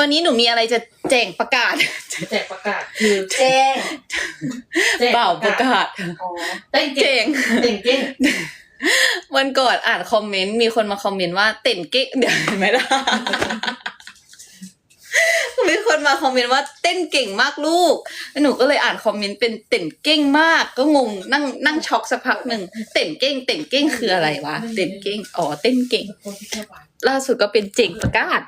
วันนี้หนูมีอะไรจะแจ้งประกาศ แจกประกาศคือแจ้งแจกเปล่าประกาศ อ๋อเต้นเก่เก่งงเต้นเก่งวันก่อนอ่านคอมเมนต์มีคนมาคอมเมนต์ว่าเต้นเก๊กเดี๋ยวเห็นไหมล่ะมีคนมาคอมเมนต์ว่าเต้นเก่งมากลูกแล้วหนูก็เลยอ่านคอมเมนต์เป็นเต้นเก่งมาก ก็งงนั่งนั่งช็อกสักพักหนึ่งเต้นเก่งเต้นเก่งคืออะไรวะเต้นเก่งอ๋อเต้นเก่ง ล่าสุดก็เป็นเจ๋งประกาศ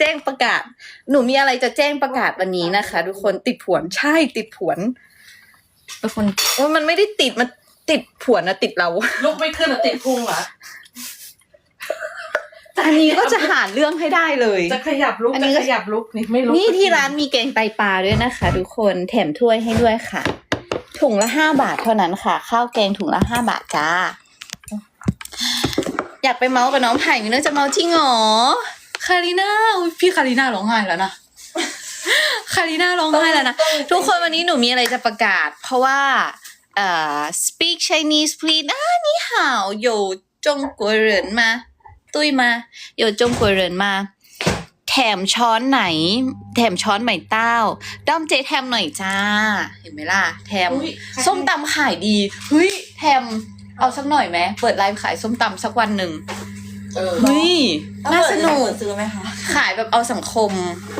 แจ้งประกาศ หนูมีอะไรจะแจ้งประกาศวันนี้นะคะ ทุกคนติดผวนใช่ติดผวนเป็นคนโอ้ยมันไม่ได้ติดมันติดผวนนะติดเรา ลุกไม่ขึ้นอะติดพุงเหรอ อันนี้ก็จะหาเรื่องให้ได้เลย จะขยับลุก อันนี้จะก็ ขยับลุกนี่ไม่ลุกนี่ที่ร้านมีแกงไตปลาด้วยนะคะ ทุกคนแถมถ้วยให้ด้วยค่ะ ถุงละห้าบาทเท่านั้นค่ะ ข้าวแกงถุงละห้าบาทจ้า อยากไปเมาส์กับน้องไผ่มีเรื่องจะเมาจริงเหรอค คาริน่าอุ๊ยพี่คาริน่าร้องไห้แล้วนะคาริน่าร้องไห้แล้วนะ ทุกคนวันนี้หนูมีอะไรจะประกาศ เพราะว่าเอ่อ speak Chinese please อ่านี่ห่าวอยู่จงกัวเหรินมา ตุ้ยมาอยู่จงกัวเหรินมา แถมช้อนไหน แถมช้อนใหม่เต้า ด้อมเจแถมหน่อยจ้า เห็นไหมล่ะ แถมส้มตำขายดีเฮ้ยแถมเอาสักหน่อยไหมเปิดไลฟ์ขายส้มตำสักวันหนึ่ง เออเฮ้ยน่าสนุกซื้อไหมคะขายแบบเอาสังคม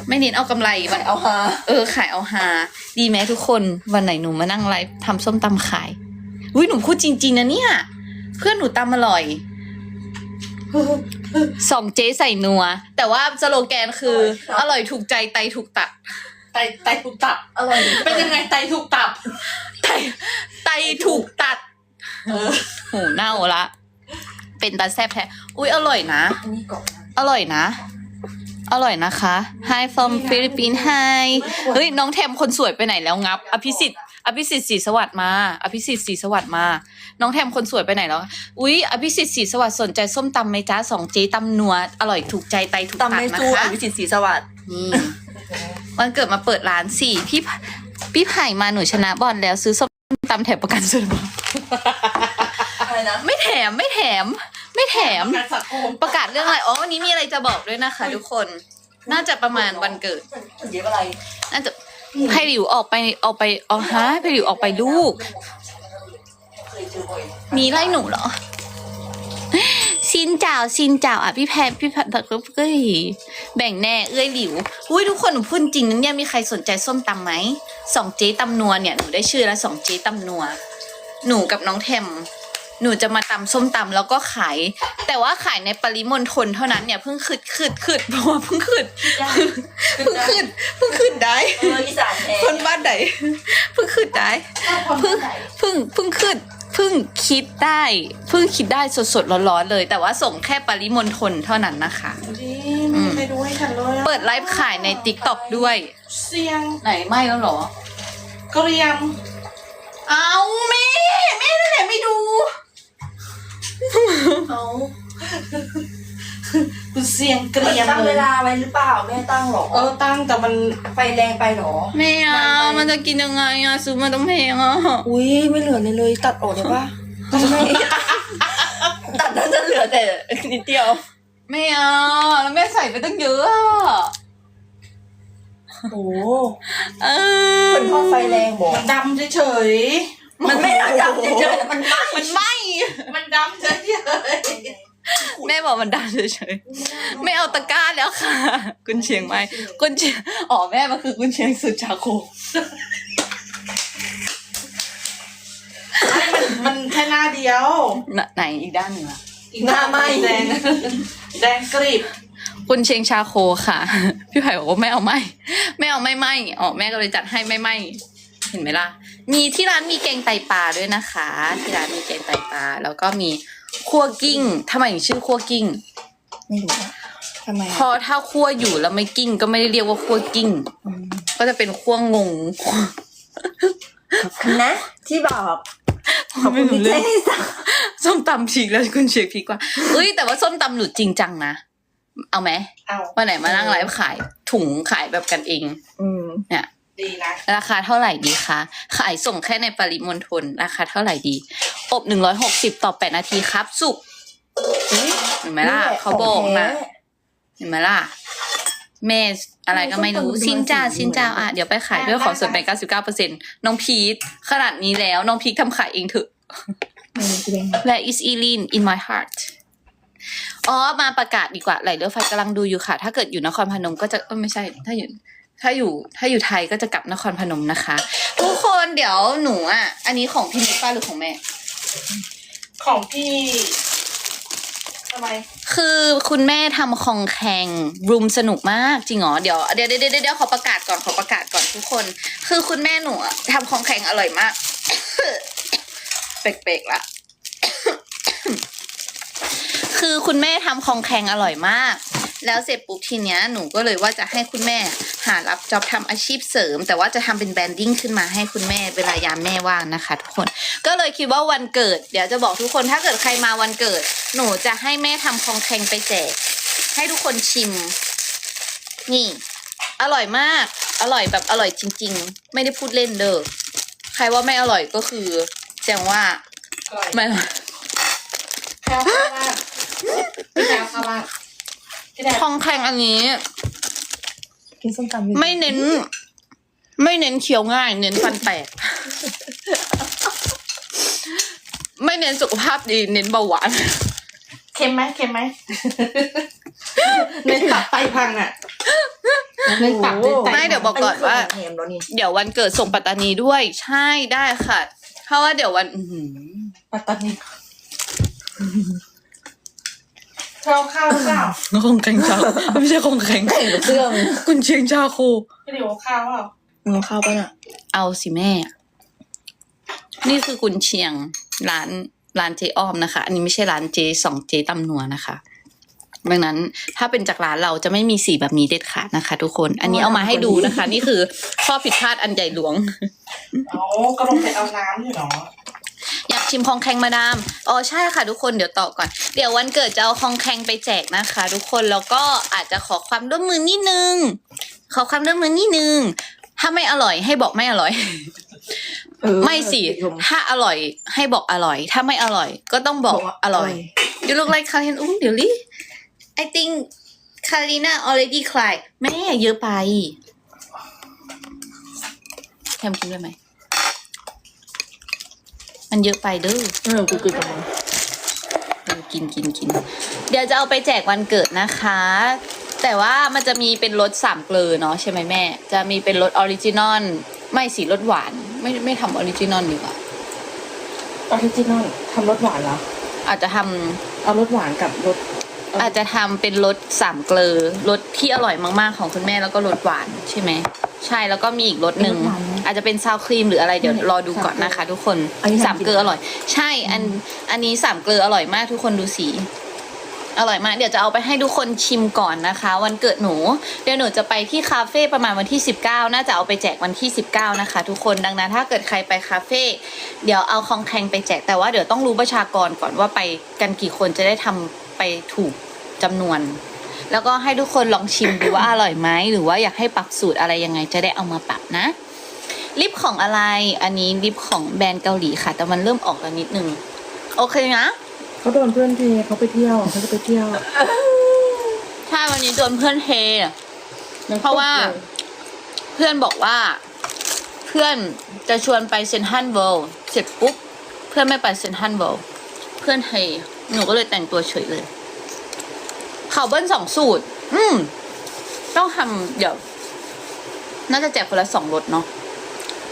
ไม่เน้นเอากำไรมันเอาฮาเออขายเอาฮาดีไหมทุกคนวันไหนหนูมานั่งไลฟ์ทำส้มตำขายอุ้ยหนูพูดจริง ๆนะเนี่ย เพื่อนหนูตำอร่อยสองเจ๊ใส่นัว แต่ว่าสโลแกนคือ อร่อยถูกใจไตถูกตัด ไตไตถูกตับอร่อยเป็นยังไงไตถูกตับไตไตถูกตัดเออหูเน่าละ เป็นตาแซบแท้อุ้ยอร่อยนะ อันนี้กรอบนะอร่อยนะ อร่อยนะคะ Hi from Philippines Hi เฮ้ยน้องแทมคนสวยไปไหนแล้วงับ อภิสิทธิ์ อภิสิทธิ์ศรีสวัสดิ์มา อภิสิทธิ์ศรีสวัสดิ์มา น้องแทมคนสวยไปไหนแล้ว อุ๊ยอภิสิทธิ์ศรีสวัสดิ์สนใจส้มตำไหมจ้าสองเจ๊ตำนัว อร่อยถูกใจไตถูกตัดตำไม่นะสู้อคะภิสิทธิ์ศรีสวัสดิ์นี่วันเกิดมาเปิดร้านสี่พี่พี่ไผ่มาหนูชนะบอลแล้วซื้อส้มตำแถมประกันสุขภาพอะไรนะไม่แถมไม่แถม ไม่แถม การสังคมประกาศเรื่องอะไร อ๋อ วันนี้มีอะไรจะบอกด้วยนะคะ ทุกคน น่าจะประมาณวันเกิดมันเย็บอะไร น่าจะไผ่หลิวออกไปออกไปอ๋อฮะไผ่หลิวออกไปลูก เคยเจอบ่อยมีไล่หนูเหรอ ซินจ่าวซินจ่าวอะพี่แพรพี่แพรแต่ก็เอ้ยแบ่งแน่เอ้ยหลิวอุ้ยทุกคนหนูพูดจริงนะเนี่ยมีใครสนใจส้มตำไหมสองเจ๊ตำนัวเนี่ยหนูได้ชื่อแล้วสองเจ๊ตำนัว หนูกับน้องแทม หนูจะมาตำส้มตำแล้วก็ขาย แต่ว่าขายในปริมณฑลเท่านั้นเนี่ยเพิ่งขึ้นขึ้นขึ้นเพราะว่าเพิ่งขึ้นเพิ่งขึ้นเพิ่งขึ้นได้เอออีสานแท้คนบ้านไหนเพิ่งขึ้นได้เพิ่งเพิ่งเพิ่งขึ้นเพิ่งคิดได้เพิ่งคิดได้สดๆร้อนๆเลย แต่ว่าส่งแค่ปริมณฑลเท่านั้นนะคะ ดีไม่มีใครดูให้ฉันเลยอะเปิดไลฟ์ขายใน t ิ k t o k ด้วย เสียงไหนไม่แล้วเหรอ เกรียม เอาแม่แม่นั่นแหละไม่ดู เอาคือเสียงเกรียมตั้งเลเวยลาไว้หรือเปล่าแม่ตั้งหรอเออตั้งแต่มันไฟแรงไปหรอ ไม่เอามันจะกินยังไงอะซื้อมาต้องแพงอะอุ้ยไม่เหลือเลยเลย ตัดออกได้ปะไม่ตัดน่าจะเหลือแต่นิดเดียวไม่เอาแล้วแม่ใส่ไปตั้งเยอะอะโอ้เออเป็นเพราะไฟแรงบอกมันดำเฉย มันไม่ได้ดำเฉยๆมันไหม้มันไหมๆมันดำเฉยแม่บอกมันดังเฉยๆไม่เอาตะกร้าแล้วค่ะ กุนเชียงไหมกุนเชียงอ๋อแม่มันคือกุนเชียงสุดชาโคๆไม่มันมันแค่หน้าเดียว น่ะไหนอีกด้านหนึ่งอะอีกหน้าไม่แดงแดงกรีบกุนเชียงชาโคค่ะ พี่ไผ่บอกว่าไม่เอาไม่ไม่เอาไม่ไม่อ๋อแม่ก็เลยจัดให้ไม่ไม่ เห็นไหมล่ะ มีที่ร้านมีแกงไตปลาด้วยนะคะ ที่ร้านมีแกงไตปลาแล้วก็มีคั่วกิ้งทำไมถึงชื่อคั่วกิ้ง ไม่รู้อะทำไมเพราะถ้าคั่วอยู่แล้วไม่กิ้ง ก็ไม่ได้เรียกว่าคั่วกิ้งก็จะเป็นคั่วงง ขอบคุณนะ ที่บอกขอบไม่คุณรู้พี่เรื่เจ๊องที่สั่งส้มตำฉีกแล้วคุณเชียร์พีกว่าเอ้ยแต่ว่าส้มตำหนูจริงจังนะ เอาไหมเอาวันไหนมานั่งไลฟ์ขายถุงขายแบบกันเอง อืมเนี่ย ดีนะราคาเท่าไหร่ดีคะขายส่งแค่ในปริมณฑลราคาเท่าไหร่ดี อบหนึ่งร้อยหกสิบต่อแปดนาทีครับ สุกเห็นไหมล่ะเขาบอกนะเห็นไหมล่ะแม่อะไรก็ไม่รู้ซินจ้าซินจ้าอะเดี๋ยวไปขายด้วยขอส่วนแบ่ง99%น้องพีทขนาดนี้แล้ว น้องพีททำขายเองเถอะ Where is Eileen in my heart อ๋อ มาประกาศดีกว่าไหลเรือไฟกำลังดูอยู่ค่ะ ถ้าเกิดอยู่นครพนมก็จะเอ้ยไม่ใช่ ถ้าอยู่ ถ้าอยู่ถ้าอยู่ไทยก็จะกลับนครพนมนะคะ ทุกคนเดี๋ยวหนูอะ อันนี้ของพี่นิดป้าหรือของแม่ ของพี่ทำไมคือคุณแม่ทำคองแข่งรูมสนุกมากจริงเหรอเดี๋ยวเดี๋ยวเดี๋ยวเดี๋ยวเดี๋ยวขอประกาศก่อนขอประกาศก่อนทุกคน คือคุณแม่หนูอะทำคองแข่งอร่อยมากเป๊กๆละคือคุณแม่ทำคองแข่งอร่อยมาก แล้วเสร็จปุ๊บทีเนี้ยหนูก็เลยว่าจะให้คุณแม่หารับจ็อบทำอาชีพเสริม แต่ว่าจะทำเป็นแบรนดิ้งขึ้นมาให้คุณแม่เวลายามแม่ว่างนะคะทุกคน ก็เลยคิดว่าวันเกิด เดี๋ยวจะบอกทุกคนถ้าเกิดใครมาวันเกิด หนูจะให้แม่ทำคองแข่งไปแจก ให้ทุกคนชิม นี่ อร่อยมาก อร่อยแบบอร่อยจริง ๆ ไม่ได้พูดเล่นเด้อใครว่าไม่อร่อยก็คือแจ้งว่าอร่อยไม่อร่อยแพลวข้าวบ้านพี่แพลวข้าวบ้าน พี่แพลวคองแข่งอันนี้ กินส้มตำไม่เน้น ไม่เน้นเคี้ยวง่าย เน้นฟันแตก ไม่เน้นสุขภาพดี เน้นเบาหวาน เค็มไหมเค็มไหม เน้นตับไตพังอะเน้นตับเน้นไตไม่เดี๋ยวบอกก่อนว่าแฮมแล้วนี่เดี๋ยววันเกิดส่งปัตตานีด้วย ใช่ได้ค่ะ เพราะว่าเดี๋ยววัน อื้อหือปัตตานี แพลวข้าวหรือเปล่าคงแข่งชาไม่ใช่คงแข่งแข่งกับเสื้อมึงคุณเชียงชาโคพี่เดี๋ยวข้าวเปล่ามึงเอาข้าวปะน่ะ เอาสิแม่ นี่คือกุนเชียงร้านร้านเจอ้อมนะคะ อันนี้ไม่ใช่ร้านเจสองเจตำนัวนะคะ ดังนั้นถ้าเป็นจากร้านเราจะไม่มีสีแบบนี้เด็ดขาดนะคะ ทุกคน อันนี้เอามาให้ดูนะคะ นี่คือข้อผิดพลาดอันใหญ่หลวงอ๋อกระลงเผ็ดเอาน้ำอยู่เนาะ อยากชิมคองแคงมาดาม อ๋อใช่ค่ะทุกคนเดี๋ยวต่อก่อน เดี๋ยววันเกิดจะเอาคองแคงไปแจกนะคะ ทุกคนแล้วก็อาจจะขอความร่วมมือนิดนึง ขอความร่วมมือนิดนึง ถ้าไม่อร่อยให้บอกไม่อร่อยเออไม่สิ ถ้าอร่อยให้บอกอร่อย ถ้าไม่อร่อย ก็ต้องบอกอร่อย You look like Kalian Um really I think Kalina already cried แม่เยอะไปแทมกินได้ไหม มันเยอะไปเด้อเออกูกินกับมึงเออกินกินกิน เดี๋ยวจะเอาไปแจกวันเกิดนะคะ แต่ว่ามันจะมีเป็นรสสามเกลือเนาะใช่ไหมแม่ จะมีเป็นรสออริจินอลไม่สีรสหวาน ไม่ไม่ทำออริจินอลดีกว่า ออริจินอลทำรสหวานเหรอ อาจจะทำเอารสหวานกับรสอาจจะทำเป็นรสสามเกลือรสที่อร่อยมากๆของคุณแม่แล้วก็รสหวานใช่ไหม ใช่แล้วก็มีอีกรสหนึ่ง อาจจะเป็นซาวครีมหรืออะไรเดี๋ยวรอดูก่อนนะคะ ทุกคนสามเกลืออร่อย ใช่อันอันนี้สามเกลืออร่อยมากทุกคนดูสี อร่อยมาก เดี๋ยวจะเอาไปให้ทุกคนชิมก่อนนะคะ วันเกิดหนูเดี๋ยวหนูจะไปที่คาเฟ่ประมาณวันที่ 19 น่าจะเอาไปแจกวันที่ 19 นะคะ ทุกคนดังนั้นถ้าเกิดใครไปคาเฟ่เดี๋ยวเอาคองแคงไปแจกแต่ว่าเดี๋ยวต้องรู้ประชากรก่อนว่าไปกันกี่คนจะได้ทำไปถูกจำนวน แล้วก็ให้ทุกคนลองชิมดูว่าอร่อยไหมหรือว่าอยากให้ปรับสูตรอะไรยังไงจะได้เอามาปรับนะ ลิปของอะไร อันนี้ลิปของแบรนด์เกาหลีค่ะ แต่มันเริ่มออกแล้วนิดนึง โอเคนะ เขาโดนเพื่อนเทเขาไปเที่ยวเขาจะไปเที่ยวใช่วันนี้โดนเพื่อนเทเพราะว่า เพื่อนบอกว่า เพื่อนจะชวนไปเซนทรันเวิลด์เสร็จปุ๊บ เพื่อนไม่ไปเซนทรันเวิลด์เพื่อนเทหนูก็เลยแต่งตัวเฉยเลยเขาเบิ้ลสองสูตร อืม ต้องทำเดี๋ยว น่าจะแจกคนละสองรสเนาะ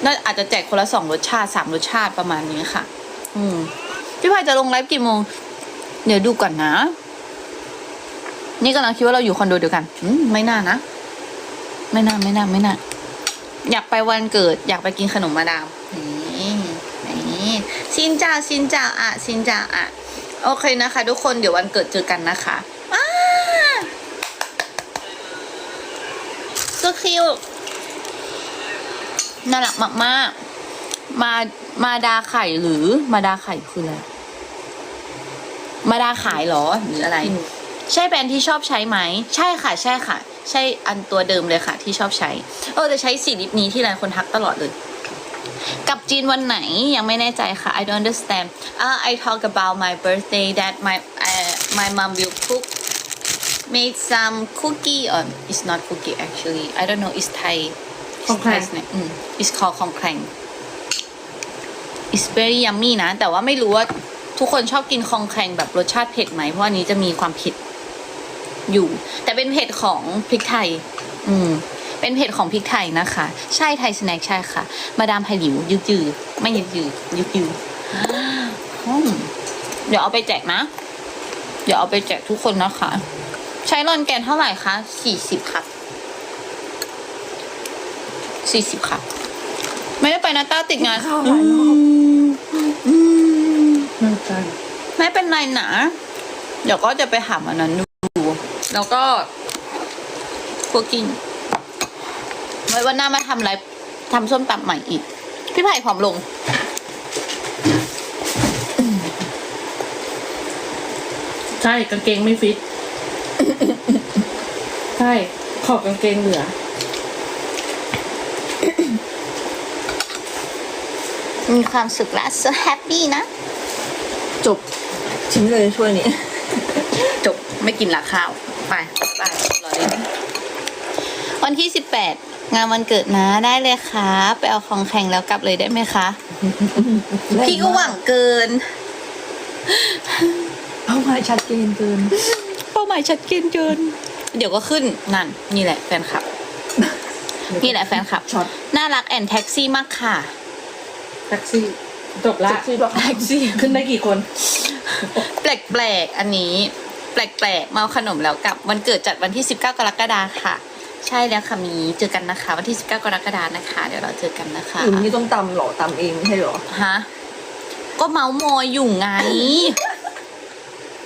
น่าอาจจะแจกคนละสองรสชาติสามรสชาติประมาณนี้ค่ะ อืมพี่พายจะลงไลฟ์กี่โมง เดี๋ยวดูก่อนนะ นี่กำลังคิดว่าเราอยู่คอนโดเดียวกัน อืมไม่น่านะ ไม่น่าไม่น่าไม่น่า อยากไปวันเกิด อยากไปกินขนมมาดาม นี่นี่ซินจ้าซินจ้าอะซินจ้าอะโอเคนะคะ ทุกคนเดี๋ยววันเกิดเจอกันนะคะอ้าก็คิว น่ารักมากๆ มามาดาไข่หรือมาดาไข่คืออะไร มาดาขายเหรอหรืออะไร ใช่แบรนด์ที่ชอบใช้ไหม ใช่ค่ะ ใช่ค่ะ ใช่อันตัวเดิมเลยค่ะ ที่ชอบใช้ เออจะใช้สีลิปนี้ที่หลายคนทักตลอดเลยกับจีนวันไหนยังไม่แน่ใจค่ะ I don't understand uh, I talk about my birthday that my uh, my mom will cook made some cookie or it's not cookie actually I don't know it's Thai it's Khong Klang. Thai snack อืม it's called ของแคลง it's very yummy นะ แต่ว่าไม่รู้ว่าทุกคนชอบกินคองแคลงแบบรสชาติเผ็ดไหม เพราะอันนี้จะมีความเผ็ดอยู่ แต่เป็นเผ็ดของพริกไทย อืม เป็นเผ็ดของพริกไทยนะคะ ใช่ไทยสแน็คใช่ค่ะ มาดามไฮหลิวยึกยือไม่ยึกยือยึกยืออืมเดี๋ยวเอาไปแจกนะ เดี๋ยวเอาไปแจกทุกคนนะคะ ใช้รอนแกนเท่าไหร่คะสี่สิบค่ะ สี่สิบค่ะ ไม่ได้ไปนะต้าติดงานเข้าหลายรอบอืมน่าใจไม่เป็นไรนะเดี๋ยวก็จะไปหาอันนั้นดู แล้วก็พวกกิน ไว้วันหน้ามาทำอะไรทำส้มตำใหม่อีก พี่ไผ่ผอมลง ใช่กางเกงไม่ฟิต ใช่ขอบกางเกงเหลือ มีความสุขและ so happy นะ จบทิ้งเลยช่วยนี้ จบไม่กินละข้าว ไปไปรอเลยวันที่สิบแปดงานวันเกิดนะได้เลยค่ะไปเอาของแข่งแล้วกลับเลยได้ไหมคะ พี่ก็หวังเกิน เป้าหมายชัดเจนเกิน เป้าหมายชัดเจนเกิน เดี๋ยวก็ขึ้นนั่น นี่แหละแฟนคลับ นี่แหละแฟนคลับ ช็อต น่ารักแอนแท็กซี่มากค่ะ แท็กซี่จบละเซ็กซี่ปะแท็กซี่ขึ้นได้กี่คน แปลกๆอันนี้ แปลกๆมาเอาขนมแล้วกลับวันเกิดจัดวันที่ 19 กรกฎาค่ะ ใช่แล้วค่ะมีเจอกันนะคะ วันที่ 19 กรกฎานะคะ เดี๋ยวเราเจอกันนะคะหรือนี่ต้องตำเหรอตำเองไม่ใช่เหรอฮะก็เมาส์มอยอยู่ไง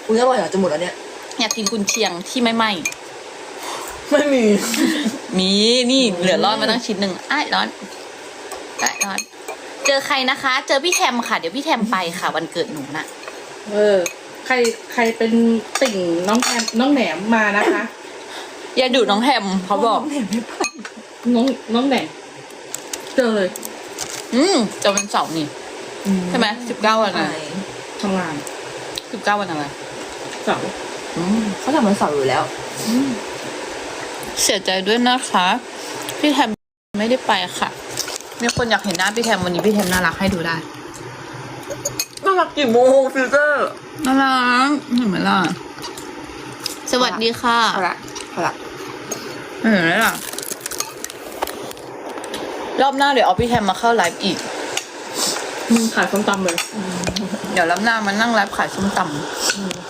อุ้ยอร่อยอะจะหมดแล้วเนี่ยอยากกินกุนเชียงที่ไม่ไหมไม่มี มีนี่เหลือร้อนมาตั้งชิ้นหนึ่งอ้ายร้อนอ้ายร้อน เจอใครนะคะ เจอพี่แทมค่ะ เดี๋ยวพี่แทมไปค่ะ วันเกิดหนูน่ะ เออ ใครใครเป็นติ่งน้องแอมน้องแหนมมานะคะ อย่าดูน้องแฮมเขาบอกเห็นไม่ไปน้องน้องแหนมเจอเลยอืมจะเป็นเสาร์นี่ใช่ไหมสิบเก้าวันไปอะไรทำงานสิบเก้าวันอะไรเสาร์อืมเขาทำมันเสาร์อยู่แล้ว เสียใจด้วยนะคะ พี่แทมไม่ได้ไปค่ะ มีคนอยากเห็นหน้าพี่แทมวันนี้พี่แทมน่ารักให้ดูได้น่ารักกี่โมงฟิลเตอร์น่ารักเห็นไหมล่ะสวัสดีค่ะพอละพอละเห็นไหมล่ะรอบหน้าเดี๋ยวเอาพี่แทมมาเข้าไลฟ์อีกมึงขายส้มตำเลย เดี๋ยวรอบหน้ามานั่งไลฟ์ขายส้มต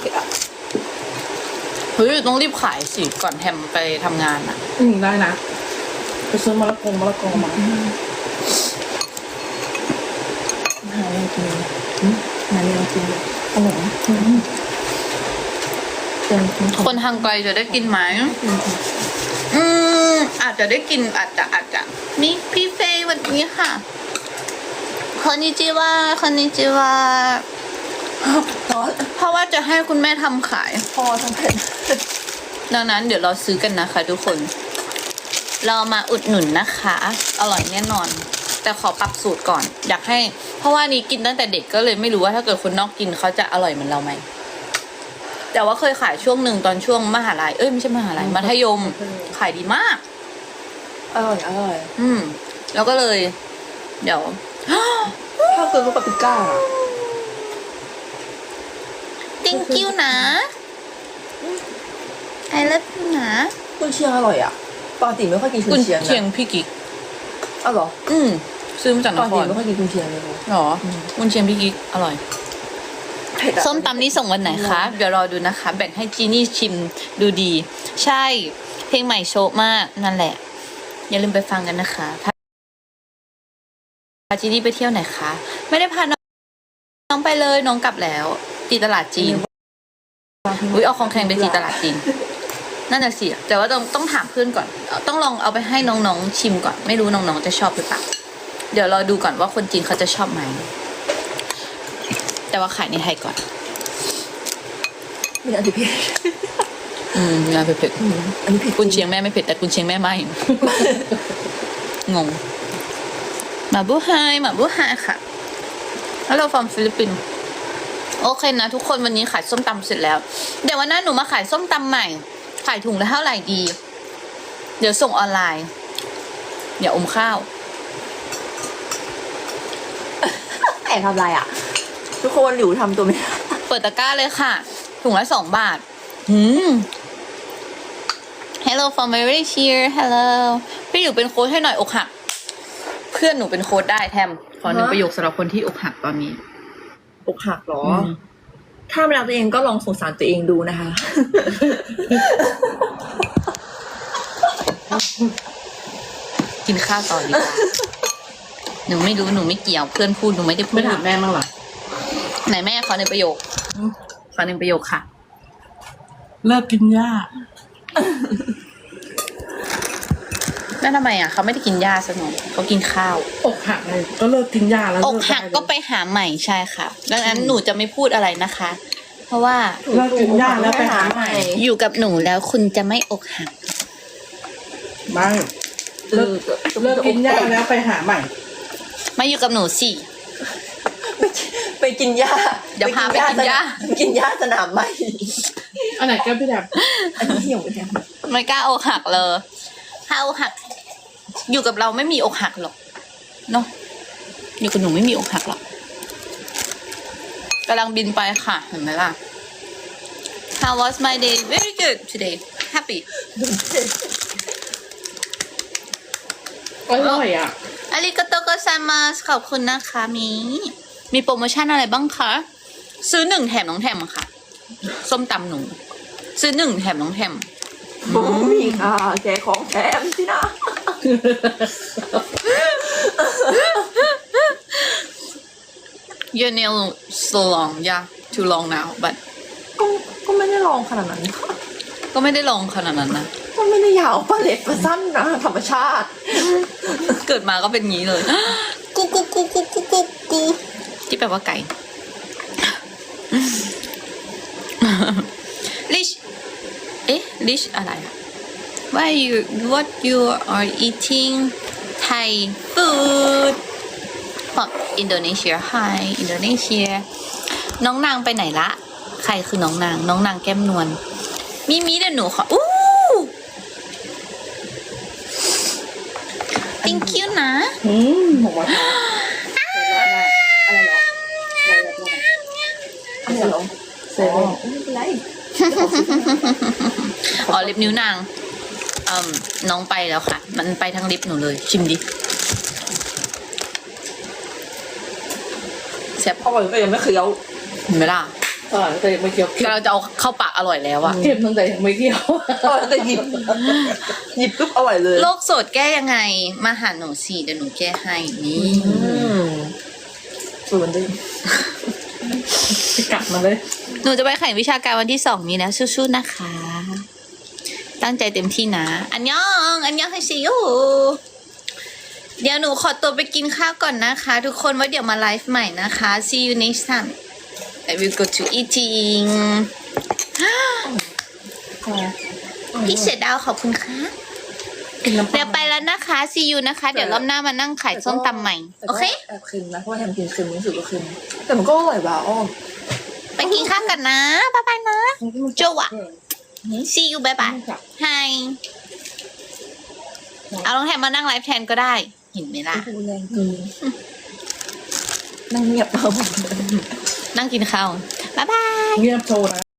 เกะอะำเฮ้ยต้องรีบขายสิก่อนแทมไปทำงานอะ อืมได้นะ ไปซื้อมะละกงมะละกอมา หาอะไรกินอืมหาอะไรกินอร่อยนะอืมเจอคนคนทางไกลจะได้กินไหมอืมอาจจะได้กินอาจจะอาจจะมีพี่เฟย์วันนี้ค่ะคอนนิจิวาคอนนิจิวาซอสเพราะว่าจะให้คุณแม่ทำขายพอทั้งเผ็ดดังนั้นเดี๋ยวเราซื้อกันนะคะทุกคน เรามาอุดหนุนนะคะ อร่อยแน่นอน แต่ขอปรับสูตรก่อน อยากให้ เพราะว่านี้กินตั้งแต่เด็กก็เลยไม่รู้ว่าถ้าเกิดคนนอกกินเขาจะอร่อยเหมือนเราไหม แต่ว่าเคยขายช่วงหนึ่งตอนช่วงมหาลัย เอ้ยไม่ใช่มหาลัยมัธยม ขายดีมาก อร่อยอร่อย อืม แล้วก็เลย เดี๋ยวถ้าเกิดว่าปาปริก้าอะ thank you นะ I love you นะกุนเชียงอร่อยอะปกติไม่ค่อยกินกุกุนนเชียงเชียงนะพี่กิ๊กอ้าวเหรอ อืม ซื้อมาจากปนกคติรไม่ค่อยกินกุนเชียงเลยนะหรออืมกุนเชียงพี่กิ๊กอร่อย เผ็ดอะส้มตำนี้ส่งวันไหนคะ เดี๋ยวรอดูนะคะ แบ่งให้จีนี่ชิมดูดี ใช่ เพลงใหม่โชว์มากนั่นแหละ อย่าลืมไปฟังกันนะคะพาพาจีนี่ไปเที่ยวไหนคะ ไม่ได้พาน้องน้องไปเลยน้องกลับแล้วตีตลาดจีน อุ้ยเอาของแข็งไปตีตลาดจีนนั่นน่ะสิแต่ว่าต้องต้องถามเพื่อนก่อน ต้องลองเอาไปให้น้องๆชิมก่อน ไม่รู้น้องๆจะชอบหรือเปล่า เดี๋ยวรอดูก่อนว่าคนจีนเขาจะชอบไหม แต่ว่าขายในไทยก่อนมีอันที่เผ็ดอืมงานเผ็ดอืมอันนี้เผ็ดๆกุนเชียงแม่ไม่เผ็ดแต่กุนเชียงแม่ไม่งงหมาบูไฮหมาบูไฮค่ะแล้วเราฟอร์มฟิลิปปินส์โอเคนะ ทุกคนวันนี้ขายส้มตำเสร็จแล้ว เดี๋ยววันหน้าหนูมาขายส้มตำใหม่ ขายถุงละเท่าไหร่ดี เดี๋ยวส่งออนไลน์ เดี๋ยวอมข้าว แอบทำอะไรอะ ทุกคนหลิวทำตัวไม่ได้เปิดตะกร้าเลยค่ะ ถุงละสองบาทหืม Hello from very here Hello พี่หลิวเป็นโค้ชให้หน่อยอกหัก เพื่อนหนูเป็นโค้ชได้แทม ขอหนึ่งประโยคสำหรับคนที่อกหักตอนนี้ อกหักเหรอมถ้าไม่รักตัวเองก็ลองสงสารตัวเองดูนะคะ กินข้าวต่อดีกว่า หนูไม่รู้หนูไม่เกี่ยวเพื่อนพูดหนูไม่ได้พูไม่ดถามแม่บ้างเหรอไหนแม่ขอหนึ่งประโยคขอหนึ่งประโยคค่ะ เลิกกินหญ้านั่นทำไมอะเขาไม่ได้กินหญ้าซะหน่อยเขากินข้าวอกหักไงก็เลิกกินหญ้าแล้วอกเลิหักได้เลยก็ไปหาใหม่ใช่ค่ะดังนั้นหนูจะไม่พูดอะไรนะคะ เพราะว่าเลิกกินหญ้าแล้วไปหาใหม่อยู่กับหนูแล้วคุณจะไม่อกหักไม่เลิกเลิกกินหญ้าแล้วไปหาใหม่ มาอยู่กับหนูสิไปกินหญ้าเดี๋ยวพาไปกินหญ้า กินหญ้าสนามใหม่อันไหนแก้มพี่แดมอันนี้เหี่ยวแทนไม่กล้าอกหักเลยถ้าอกหัก อยู่กับเราไม่มีอกหักหรอกเนาะอยู่กับหนูไม่มีอกหักหรอกกำลังบินไปค่ะ เห็นไหมล่ะ How was my day very good today happy อร่อยอะ อาริกาโตโกไซมัสขอบคุณนะคะมี มีโปรโมชั่นอะไรบ้างคะ ซื้อหนึ่งแถมน้องแถมค่ะ ส้มตำหนู ซื้อหนึ่งแถมน้องแถมโอ้มีค่ะแกของแถมสินะ Your nail so long yeah too long now but ก็ก็ไม่ได้ลองขนาดนั้นค่ะก็ไม่ได้ลองขนาดนั้นนะ ก็ไม่ได้ยาวปะเล็บปะสั้นนะธรรมชาติ เกิดมาก็เป็นงี้เลย กูกูกูกูกูกูกูที่แปลว่าไก่ ลิช เอ๊ะ ลิชอะไร Why you what you are eating Thai food from Indonesia Hi Indonesia น้องนางไปไหนละ ใครคือน้องนาง น้องนางแก้มนวล มีมีเดี๋ยวหนูขออู้ thank you นะ อืมหมูกระทะอะไรเหรออะไรเหรออะไรเหรอเซเว่นไม่เป็นไรอ๋อลิปนิ้วนางเอ่มน้องไปแล้วค่ะ มันไปทั้งลิปหนูเลย ชิมดิแซ่บอร่อยก็ยังไม่เคี้ยวเห็นไหมล่ะ อร่อยแต่ยังไม่เคี้ยวกำลังจะเอาเข้าปากอร่อยแล้วอะเค็มตั้งแต่ยังไม่เคี้ยวอร่อยแต่หยิบหยิบปุ๊บอร่อยเลยโรคโสดแก้ยังไง มาหาหนูสิเดี๋ยวหนูแก้ให้นี่อืมส่วนดีกลับมาเลย หนูจะไปแข่งวิชาการวันที่สองนี้แล้วสู้ๆนะคะ ตั้งใจเต็มที่นะ อันยอง อันยองให้ซิโยเดี๋ยวหนูขอตัวไปกินข้าวก่อนนะคะ ทุกคนไว่าเดี๋ยวมาไลฟ์ใหม่นะคะ see you next time I will go to eating พี่เสดดาวขอบคุณค่ะกินน้ำปเดี๋ยลาวไปแล้วนะคะ see you นะคะ เดี๋ยวรอบหน้ามานั่งขายส้มตำใหม่ โอเคแอบคืนนะเพราะว่าทำกินคืนรู้สึกว่าคืนแต่มันก็อร่อยว่ะอ้อมไปกินข้าวกันนะบ๊ายบายนะโจวะ see you บ๊ายบาย Hi เอาลองแทนมานั่งไลฟ์แทนก็ได้ เห็นไหมล่ะดูแรงเกินนั่งเงียบเอา นั่งกินข้าว บ๊ายบาย เงียบโชว์นะ